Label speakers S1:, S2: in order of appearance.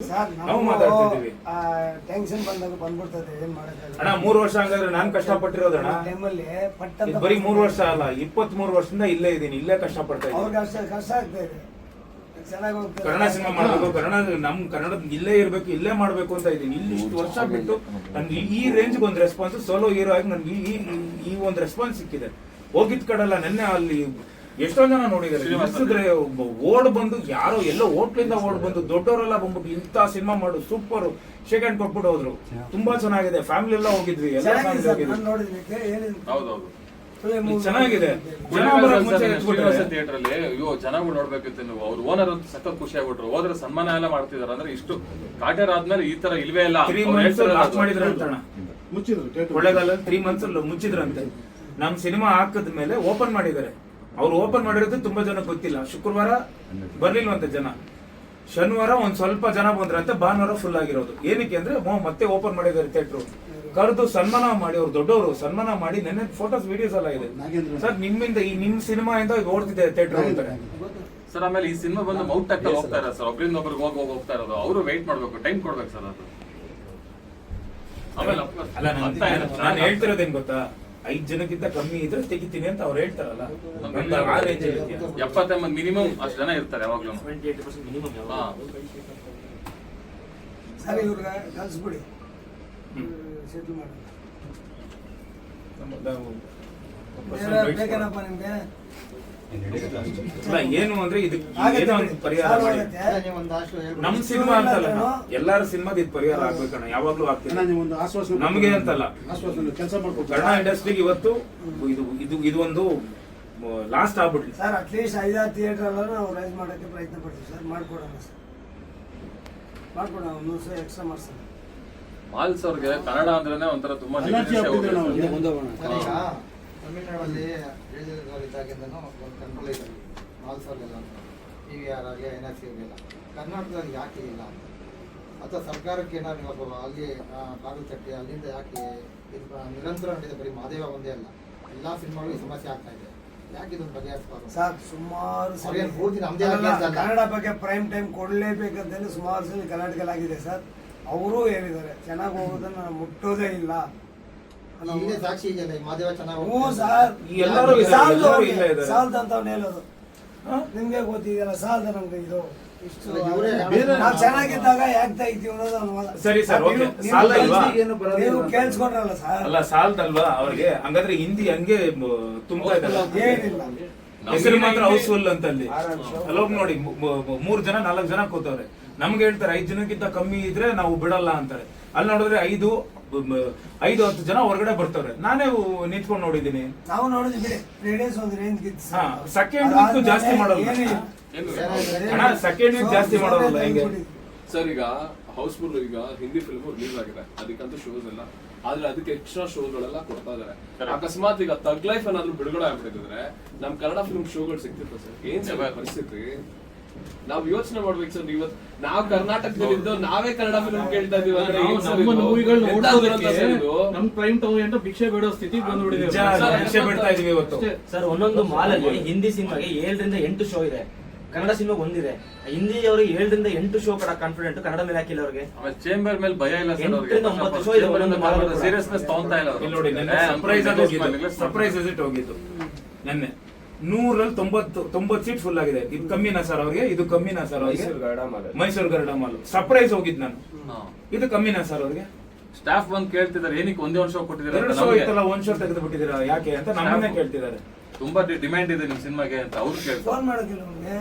S1: Sir
S2: ನಾವು ಮಾತಾಡ್ತಿದ್ದೀವಿ.
S1: Tension ಬಂದಾಗ ಬಂದ್ಬಿಡ್ತದೆ ಏನ್
S2: ಅಣ್ಣ
S1: ಮಾಡಕ್ಕಾಗಲ್ಲ
S2: ಮೂರು ವರ್ಷ ಹಂಗಾದ್ರೆ ನಾನ್ ಕಷ್ಟಪಟ್ಟಿರೋದಣ್ಣ
S1: ಟೈಮಲ್ಲಿ ಪಟ್ಟ
S2: ಇದು ಬರೀ ಮೂರು ವರ್ಷ ಅಲ್ಲ ಇಪ್ಪತ್ತ್ ಮೂರು ವರ್ಷದಿಂದ ಇಲ್ಲೇ ಇದ್ದೀನಿ ಇಲ್ಲೇ ಕಷ್ಟಪಡ್ತಾ ಇದ್ದೀನಿ.
S1: ಅವ್ರಿಗೆ ಅಷ್ಟೇ ಕಷ್ಟ ಆಗ್ತಾ ಇದೆ. ಚೆನ್ನಾಗಿ ಹೋಗ್ತಾರೆ.
S2: ಕನ್ನಡ ಸಿನಿಮಾ ಮಾಡಬೇಕು ಕನ್ನಡ ನಮ್ ಕನ್ನಡದ ಇಲ್ಲೇ ಇರ್ಬೇಕು ಇಲ್ಲೇ ಮಾಡ್ಬೇಕು ಅಂತ ಇದ್ದೀನಿ. ಇಲ್ಲಿ ಇಷ್ಟು ವರ್ಷ ಬಿಟ್ಟು ನನ್ಗೆ ಈ ರೇಂಜ್ ಒಂದು ರೆಸ್ಪಾನ್ಸ್ ಸೋಲೋ ಹೀರೋ ಆಗಿ ನನ್ಗೆ ಈ ಈ- ಈ ಒಂದು ರೆಸ್ಪಾನ್ಸ್ ಸಿಕ್ಕಿದೆ. ಹೋಗಿದ್ ಕಡೆಲ್ಲ ನೆನ್ನೆ ಅಲ್ಲಿ ಎಷ್ಟೊಂದ್ ಜನ ನೋಡಿದ್ದಾರೆ. ಓಡ್ ಬಂದು ಯಾರೋ ಎಲ್ಲೋ ಹೋಟ್ಲಿಂದ ಓಡ್ ಬಂದು ದೊಡ್ಡವರೆಲ್ಲ ಬಂದ್ಬಿಟ್ಟು ಇಂಥ ಸಿನಿಮಾ ಮಾಡು ಸೂಪರ್ ಶೇಕ್ ಹ್ಯಾಂಡ್ ಕೊಟ್ಬಿಟ್ಟು ಹೋದ್ರು. ತುಂಬಾ ಚೆನ್ನಾಗಿದೆ. ಫ್ಯಾಮಿಲಿ ಎಲ್ಲ ಹೋಗಿದ್ವಿ ಎಲ್ಲ
S1: ಚೆನ್ನಾಗಿದೆ
S2: ಫ್ಯಾಮಿಲಿ ಹೋಗಿದ್ವಿ. ಚೆನ್ನಾಗಿದೆ.
S3: ಥಿಯೇಟರ್ ಅಲ್ಲಿ ಅಯ್ಯೋ ಚೆನ್ನಾಗಿ ನೋಡ್ಬೇಕಿತ್ತು ನೀವು. ಅವ್ರ ಓನರ್ ಅಂತ ಸಖತ್ ಖುಷಿ ಆಗ್ಬಿಟ್ರು. ಹೋದ್ರೆ ಸನ್ಮಾನ ಎಲ್ಲ ಮಾಡ್ತಿದಾರೆ. ಅಂದ್ರೆ ಇಷ್ಟು ಕಾಟೇರ್ ಆದ್ಮೇಲೆ ಈ ತರ ಇಲ್ವೇ ಇಲ್ಲ.
S2: ಒಳ್ಳೆಗಾಲ ತ್ರೀ ಮಂತ್ಸ್ ಮುಚ್ಚಿದ್ರಂತೆ. ನಮ್ ಸಿನಿಮಾ ಹಾಕದ ಮೇಲೆ ಓಪನ್ ಮಾಡಿದ್ದಾರೆ. ಅವ್ರು ಓಪನ್ ಮಾಡಿರೋದು ತುಂಬಾ ಜನ ಗೊತ್ತಿಲ್ಲ. ಶುಕ್ರವಾರ ಬರ್ಲಿಲ್ವಂತ ಜನ. ಶನಿವಾರ ಒಂದ್ ಸ್ವಲ್ಪ ಜನ ಬಂದ್ರಂತೆ ಭಾನುವಾರ ಫುಲ್ ಆಗಿರೋದು. ಏನಕ್ಕೆ ಅಂದ್ರೆ ಮತ್ತೆ ಓಪನ್ ಮಾಡಿದ್ದಾರೆ ಥಿಯೇಟ್ರು ಕರೆದು ಸನ್ಮಾನ ಮಾಡಿ ಅವ್ರು ದೊಡ್ಡವರು ಸನ್ಮಾನ ಮಾಡಿ ನೆನ್ನೆ ಫೋಟೋಸ್ ವಿಡಿಯೋಸ್ ಎಲ್ಲ ಇದೆ. ಸರ್ ನಿಮ್ಮಿಂದ ಈ ನಿಮ್ ಸಿನಿಮಾ ಇಂದ ಓಡ್ತಿದೆ ಥಿಯೇಟರ್ ಅಂತಾರೆ
S3: ಸರ್ ಆಮೇಲೆ ಈ ಸಿನಿಮಾ ಬಂದು ಮೌಟ್ ಆಗ್ತಾ ಹೋಗ್ತಾ ಇರೋ ಸರ್. ಒಬ್ಬರಿಂದ ಒಬ್ರಿಗೆ ಹೋಗಿ ಹೋಗಿ ಹೋಗ್ತಾ ಇರೋದು. ಅವರು ವೆಯ್ಟ್ ಮಾಡ್ಬೇಕು. ಟೈಮ್ ಕೊಡ್ಬೇಕು ಸರ್ ಅದು. ಆಮೇಲೆ
S2: ನಾನು ಹೇಳ್ತಿರೋದೇನ್ ಗೊತ್ತಾ? ಐದ್ ಜನಕ್ಕಿಂತ ಕಮ್ಮಿ ಇದ್ರೆ ತೆಗಿತೀನಿ ಅಂತ ಅವ್ರು ಹೇಳ್ತಾರಲ್ಲ. ಆ ರೇಂಜ್
S3: ಮಿನಿಮಮ್ ಅಷ್ಟು ಜನ ಇರ್ತಾರೆ ಯಾವಾಗ್ಲೂ.
S1: ಸರಿ ಇವ್ರಿಗೆ ಕಲ್ಸ್ಬಿಡಿ ಸೆಟ್ಲ್ ಮಾಡಿ ಬೇಕೇನಪ್ಪ ನಿಮ್ಗೆ?
S2: ಅಲ್ಲ, ಏನು ಅಂದ್ರೆ ಇದಕ್ಕೆ ಏನೋ ಒಂದು ಪರಿಹಾರ ಮಾಡಿ. ನಮ್ ಸಿನಿಮಾ ಅಂತಲ್ಲ ಎಲ್ಲಾರ ಸಿನಿಮಾದ ಇದು ಪರಿಹಾರ ಆಗ್ಬೇಕಣ್ಣ ಯಾವಾಗ್ಲೂ
S4: ಅಣ್ಣ,
S2: ಆಗ್ತಿಲ್ಲ ನಮ್ಗೆ ಅಂತಲ್ಲ.
S4: ಆಶ್ವಾಸನೆ ಕೆಲಸ ಮಾಡ್ಕೊ
S2: ಕನ್ನಡ ಇಂಡಸ್ಟ್ರಿಗೆ ಇವತ್ತು ಇದು ಇದು ಇದೊಂದು ಒಂದು ಲಾಸ್ಟ್ ಆಗ್ಬಿಡ್ಲಿ
S1: ಸರ್ ಅಟ್ಲೀಸ್ಟ್ ಐದಾರು ಥಿಯೇಟರ್ ಎಲ್ಲ ನಾವು ರೈಸ್ ಮಾಡೋಕ್ಕೆ ಪ್ರಯತ್ನ ಪಡ್ತೀವಿ ಸರ್ ಮಾಡ್ಕೊಡೋಣ ಸರ್ ಮಾಡ್ಕೊಡೋಣ ಒಂದು ವರ್ಷ ಎಕ್ಸ್ಟ್ರಾ ಮಾಡ್ಸೋಣ.
S3: ಮಾಲ್ಸ್ ಅವ್ರಿಗೆ ಕನ್ನಡ ಅಂದ್ರೇನೆ ಒಂಥರ ತುಂಬಾ
S5: ತಮಿಳ್ನಾಡಲ್ಲಿ ಇದ್ದಾಗಿಂದನೂ ಒಂದು ಕಂಟ್ರೋಲ್ ಇದೆ. ಮಾಲ್ಸಲ್ಲೆಲ್ಲ ಟಿ ವಿ ಆರ್ ಆಗಲಿ ಎನ್ ಎಸ್ ಸಿ ಆಗಲಿಲ್ಲ ಕರ್ನಾಟಕದಲ್ಲಿ ಯಾಕೆ ಇಲ್ಲ? ಅಂತ ಅಥವಾ ಸರ್ಕಾರಕ್ಕೆ ಏನಾದ್ರು ಅಲ್ಲಿ ಕಾಗಲ್ ಚಟ್ಟಿ ಅಲ್ಲಿಂದ ಯಾಕೆ ಇದು ನಿರಂತರ ನಡೀದೆ ಬರೀ ಮಾದೇವ ಒಂದೇ ಅಲ್ಲ. ಎಲ್ಲ ಸಿನಿಮಾಗಳು ಈ ಸಮಸ್ಯೆ ಆಗ್ತಾ ಇದೆ. ಯಾಕೆ ಇದನ್ನು ಬಗೆಹರಿಸಬಾರ್ದು?
S1: ಸರ್ ಸುಮಾರು ಅಲ್ಲ. ಕನ್ನಡ ಬಗ್ಗೆ ಪ್ರೈಮ್ ಟೈಮ್ ಕೊಡಲೇಬೇಕಂತೇಳಿ ಸುಮಾರು ಸಲ ಆಗಿದೆ ಸರ್. ಅವರೂ ಹೇಳಿದ್ದಾರೆ ಚೆನ್ನಾಗಿ ಹೋಗೋದನ್ನ ನಾನು ಮುಟ್ಟೋದೇ ಇಲ್ಲ.
S5: ಇಲ್ಲೇ ಸಾಕ್ಷಿ ಇದೆಯಲ್ಲ ಈ ಮಾದೇವ ಚೆನ್ನಾಗಿ
S1: ಹ್ಞೂ ಸರ್
S2: ಎಲ್ಲರೂ ಇದ್ದಾರೆ,
S1: ಸಾಲದು
S2: ಎಲ್ಲರೂ
S1: ಅವ್ರಿಗೆ,
S2: ಇಲ್ಲೇ ಇದ್ದಾರೆ.
S1: ಸಾಲದು ಅಂತ ಅವ್ನು ಹೇಳೋದು.
S2: ಹಾ?
S1: ನಿಮ್ಗೆ ಗೊತ್ತಿದೆಯಲ್ಲ ಸಾಲದ ನಮ್ಗೆ ಇದು. ಇಷ್ಟು
S5: ಅಲ್ಲ, ಇವ್ರೇ
S4: ಬೇರೆ-
S1: ನಾವು ಚೆನ್ನಾಗಿದ್ದಾಗ ಯಾಕೆ ತೆಗಿತೀವಿ ಅನ್ನೋದು ಅವ್ನ ವಾದ.
S2: ಸರಿ ಸರ್,
S1: ನೀವು-
S2: ಓಕೆ.
S1: ನೀವು
S2: ಸಾಲ
S1: ಕೇಳ್ಸಿ-
S2: ಇಲ್ವಾ?
S1: ನೀವು ಕೇಳಿಸ್ಕೊಂಡ್ರಲ್ಲ ಸರ್?
S2: ಅಲ್ಲ ಸಾಲ್ದಲ್ವಾ ಅವ್ರಿಗೆ? ಹಂಗಾದ್ರೆ ಹಿಂದಿ ಹಂಗೆ ತುಂಬಾ ಇದೆ ಇದ್ದಾರೆ
S1: ಏನಿಲ್ಲ
S2: ಹೆಸರು ಮಾತ್ರ ಹೌಸ್ಫುಲ್ ಅಂತ ಅಲ್ಲಿ ಅಲ್ಲೋಗ್ ನೋಡಿ ಮು- ಮು- ಮೂರ್ ಜನ ನಾಲ್ಕು ಜನ ಕೂತವ್ರೆ. ನಮ್ಗೆ ಹೇಳ್ತಾರೆ ಐದ್ ಜನಕ್ಕಿಂತ ಕಮ್ಮಿ ಇದ್ರೆ ನಾವು ಬಿಡಲ್ಲ ಅಂತಾರೆ. ಅಲ್ಲಿ ನೋಡಿದ್ರೆ ಐದು ಐದು ಹತ್ತು ಜನ ಹೊರಗಡೆ ಬರ್ತಾರೆ. ನಾನೇ ನಿಂತ್ಕೊಂಡು ನೋಡಿದೀನಿ
S1: ನಾವು ನೋಡಿದ್ವಿ ಬಿಡಿ. ಒಂದು ರೇಂಜ್
S2: ಹಾ, ಸೆಕೆಂಡ್ ಜಾಸ್ತಿ ಮಾಡಲ್ಲ. ಸೆಕೆಂಡ್ ವೀಕ್ ಜಾಸ್ತಿ ಮಾಡೋಲ್ಲ ಹೆಂಗೆ?
S6: ಸರ್ ಈಗ ಹೌಸ್ಫುಲ್ ಈಗ ಹಿಂದಿ ಫಿಲ್ಮ್ ರಿಲೀಸ್ ಆಗಿದೆ ಅದಕ್ಕಂತೂ ಶೋಸ್ ಇಲ್ಲ. ಆದ್ರೆ ಅದಕ್ಕೆ ಎಕ್ಸ್ಟ್ರಾ ಶೋಗಳೆಲ್ಲ ಕೊಡ್ತಾ ಇದಾರೆ. ಅಕಸ್ಮಾತ್ ಈಗ ತಗ್ ಲೈಫ್ ಏನಾದ್ರು ಬಿಡುಗಡೆ ಆಗ್ಬಿಟ್ಟಿದ್ರೆ ನಮ್ ಕನ್ನಡ ಫಿಲ್ಮ್ ಶೋಗಳು ಸಿಕ್ತಿತ್ತು ಸರ್? ಏನ್ ಪರಿಸ್ಥಿತಿ? ನಾವ್ ಯೋಚನೆ ಮಾಡ್ಬೇಕು ಸರ್ ಇವತ್ತು ನಾವ್ ಕರ್ನಾಟಕದಲ್ಲಿ ಇದ್ದು ನಾವೇ ಕನ್ನಡ ಫಿಲ್ಮ್ ಕೇಳ್ತಾ ಇದೀವಿ ಅಂದ್ರೆ ಏನ್ ಸರ್
S7: ನಮ್ಮ
S6: ಇದು?
S7: ಮೂವಿಗಳನ್ನ
S6: ಎಂತ ದುರಂತ ಸರ್ ಇದು?
S7: ನಮ್ ಪ್ರೈಮ್ ಟೌನ್ ಅಂತ ಭಿಕ್ಷೆ ಬೇಡೋ
S2: ಸ್ಥಿತಿ
S7: ಬಂದ್ಬಿಟ್ಟಿದೆ
S2: ಭಿಕ್ಷೆ ಬಿಡ್ತಾ ಇದೀವಿ ಇವತ್ತು.
S8: ಸರ್ ಒಂದೊಂದು ಮಾಲಲ್ಲಿ ಹಿಂದಿ ಸಿನಿಮಾಗೆ ಏಳರಿಂದ ಎಂಟು ಶೋ ಇದೆ. ಕನ್ನಡ ಸಿನಿಮಾ ಒಂದಿದೆ. ಹಿಂದಿ ಅವರಿಗೆ ಏಳರಿಂದ ಎಂಟು ಶೋ ಕೊಡ ಕಾನ್ಫಿಡೆಂಟ್ ಕನ್ನಡ ಮೇಲೆ ಹಾಕಿಲ್ಲ ಅವ್ರಿಗೆ.
S3: ಆಮೇಲೆ ಚೇಂಬರ್ ಮೇಲೆ ಭಯ ಇಲ್ಲ ಸರ್ ಅವ್ರಿಗೆ.
S8: ಎಂಟರಿಂದ ಒಂಬತ್ತು show ಇದೆ ಒಂದೊಂದು ಮಾಲ್
S3: ಸೀರಿಯಸ್ನೆಸ್ ತಗೊಂತಾ ಇಲ್ಲ
S2: ಇಲ್ಲಿ ನೋಡಿ ನೆನ್ನೆ ಸರ್ಪ್ರೈಸ್ ಹೋಗಿದ್ದು. ಸರ್ಪ್ರೈಸ್ ವಿಸಿಟ್ ಹೋಗಿದ್ದು. ನೆನ್ನೆ. ನೂರಲ್ಲಿ ತೊಂಬತ್ತು ತೊಂಬತ್ತು ಸೀಟ್ ಫುಲ್ ಆಗಿದೆ. ಇದು ಕಮ್ಮಿನಾ ಸರ್ ಅವ್ರಿಗೆ ಇದು ಕಮ್ಮಿನಾ ಸರ್ ಅವ್ರಿಗೆ. ಮೈಸೂರು ಗರ್ಡ ಮಾಲ್. ಸರ್ಪ್ರೈಸ್ ಹೋಗಿದ್ ನಾನು. ಇದು ಕಮ್ಮಿನಾ ಸರ್ ಅವ್ರಿಗೆ.
S3: ಸ್ಟಾಫ್ ಬಂದು ಕೇಳ್ತಿದ್ದಾರೆ. ಏನಕ್ಕೆ ಒಂದೇ ಒಂದು ಶೋ ಕೊಟ್ಟಿದ್ದಾರೆ
S2: ಎರಡು ಶೋ. ಇತ್ತಲ್ಲ ಒಂದ್ ಶೋ ತೆಗೆದು ಬಿಟ್ಟಿದ್ದೀರಾ ಯಾಕೆ ಅಂತ ನಮ್ಮನ್ನೇ ಕೇಳ್ತಿದ್ದಾರೆ.
S3: ತುಂಬಾ ಡಿಮ್ಯಾಂಡ್ ಇದೆ ನಿಮ್ ಸಿನಿಮಾಗೆ ಅಂತ ಅವ್ರು ಕೇಳ್ತಾರೆ.
S1: ಫೋನ್ ಮಾಡೋದಿಲ್ಲ ಅವ್ನಿಗೆ